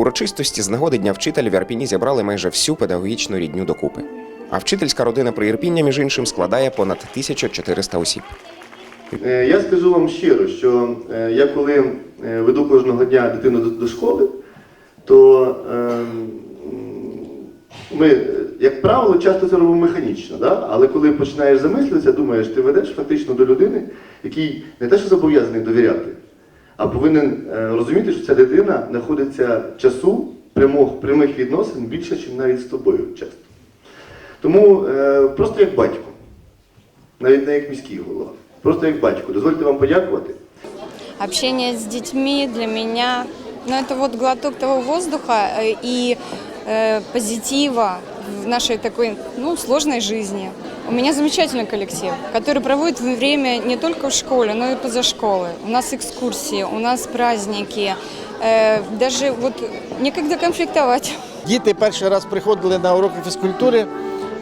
Урочистості з нагоди Дня вчителя в Ірпіні зібрали майже всю педагогічну рідню докупи. А вчительська родина при Ірпіння, між іншим, складає понад 1400 осіб. Е, Я скажу вам щиро, що е, я коли е, веду кожного дня дитину до, школи, то е, ми, як правило, часто це робимо механічно. Да? Але коли починаєш замислитися, думаєш, ти ведеш фактично до людини, якій не те, що зобов'язаний довіряти, а повинен е, розуміти, що ця дитина знаходиться часу прямих, прямих відносин більше, ніж навіть з тобою часто. Тому е, просто як батько, навіть не як міський голова, просто як батько. Дозвольте вам подякувати. Общение с детьми для меня, ну это вот глоток того воздуха э, и э, позитива в нашей такой, ну, сложной жизни. У меня замечательный коллектив, который проводит время не только в школе, но и поза школой. У нас экскурсии, у нас праздники, э, даже вот некогда конфликтовать. Діти перший раз приходили на уроки фізкультури.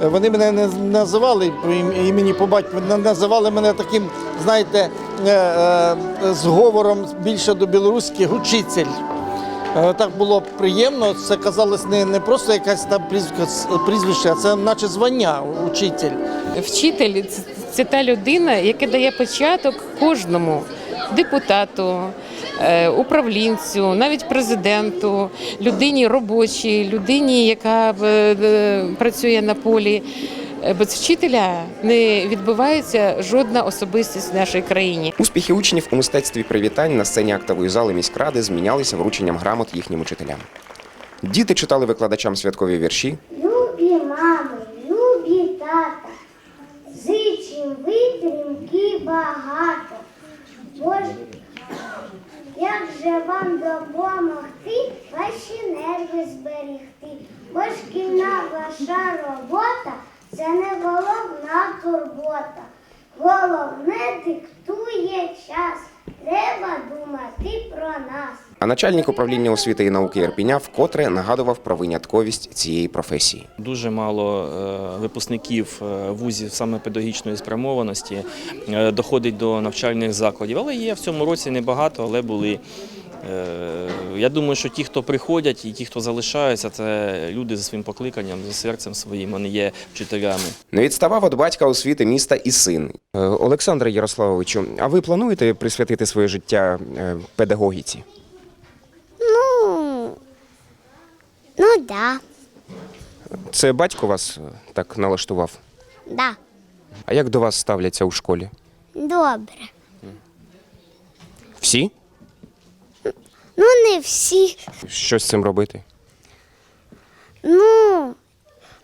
е, Вони мене не називали по ім- імені по батьку, вони називали мене таким, знаєте, е, е, з говором більше до білоруських учитель. Е, Так було приємно. Це казалось не, не просто якась там прізвище, а це наче звання учитель. Вчитель це, та людина, яка дає початок кожному депутату, е, управлінцю, навіть президенту, людині робочій, людині, яка е, працює на полі. Е, Без вчителя не відбувається жодна особистість в нашій країні. Успіхи учнів у мистецтві привітань на сцені актової зали міськради змінялися врученням грамот їхнім учителям. Діти читали викладачам святкові вірші, Любі мами, любі тата, зичим витримки багато. Боже, як же вам допомогти ваші нерви зберігти? Бо шкільна ваша робота це не головна турбота. Головне диктує час. Треба думати про нас. а начальник управління освіти і науки Ірпіня вкотре нагадував про винятковість цієї професії. Дуже мало е, випускників е, вузів саме педагогічної спрямованості е, доходить до навчальних закладів. Але є в цьому році небагато, але були. Е, Я думаю, що ті, хто приходять і ті, хто залишаються, це люди за своїм покликанням, за серцем своїм, вони є вчителями. Не відставав від батька освіти міста і син. Е, Олександре Ярославовичу, а ви плануєте присвятити своє життя е, педагогіці? Ну, ну да, Це батько вас так налаштував? да, А як до вас ставляться у школі? добре. Всі? Ну, не всі. Що з цим робити? Ну,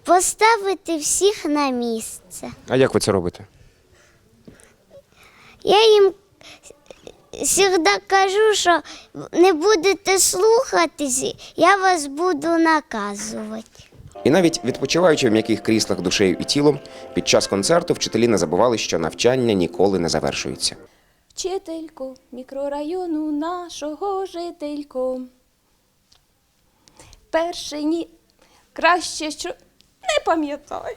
поставити всіх на місце. А як ви це робите? Я їм завжди кажу, що не будете слухатись, я вас буду наказувати. І навіть відпочиваючи в м'яких кріслах душею і тілом, під час концерту вчителі не забували, що навчання ніколи не завершується. Вчителько мікрорайону нашого жителько. Перше ні. Краще, що не пам'ятаю.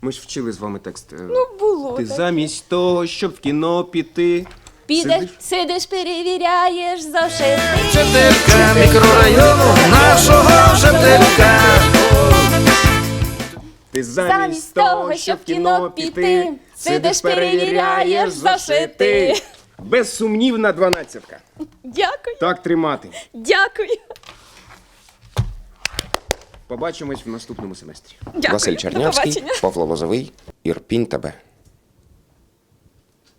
Ми ж вчили з вами текст. Ну, було. Ти таке. замість того, щоб в кіно піти. Підеш, сидиш- сидиш, перевіряєш зошити. Жителька мікрорайону нашого жителька. Ти Замість того, щоб в кіно піти, сидиш, перевіряєш зашити. Безсумнівна дванадцятка. Дякую, Так тримати. дякую. Побачимось в наступному семестрі. Дякую. Василь Чернявський. Павло Лозовий, Ірпінь тебе.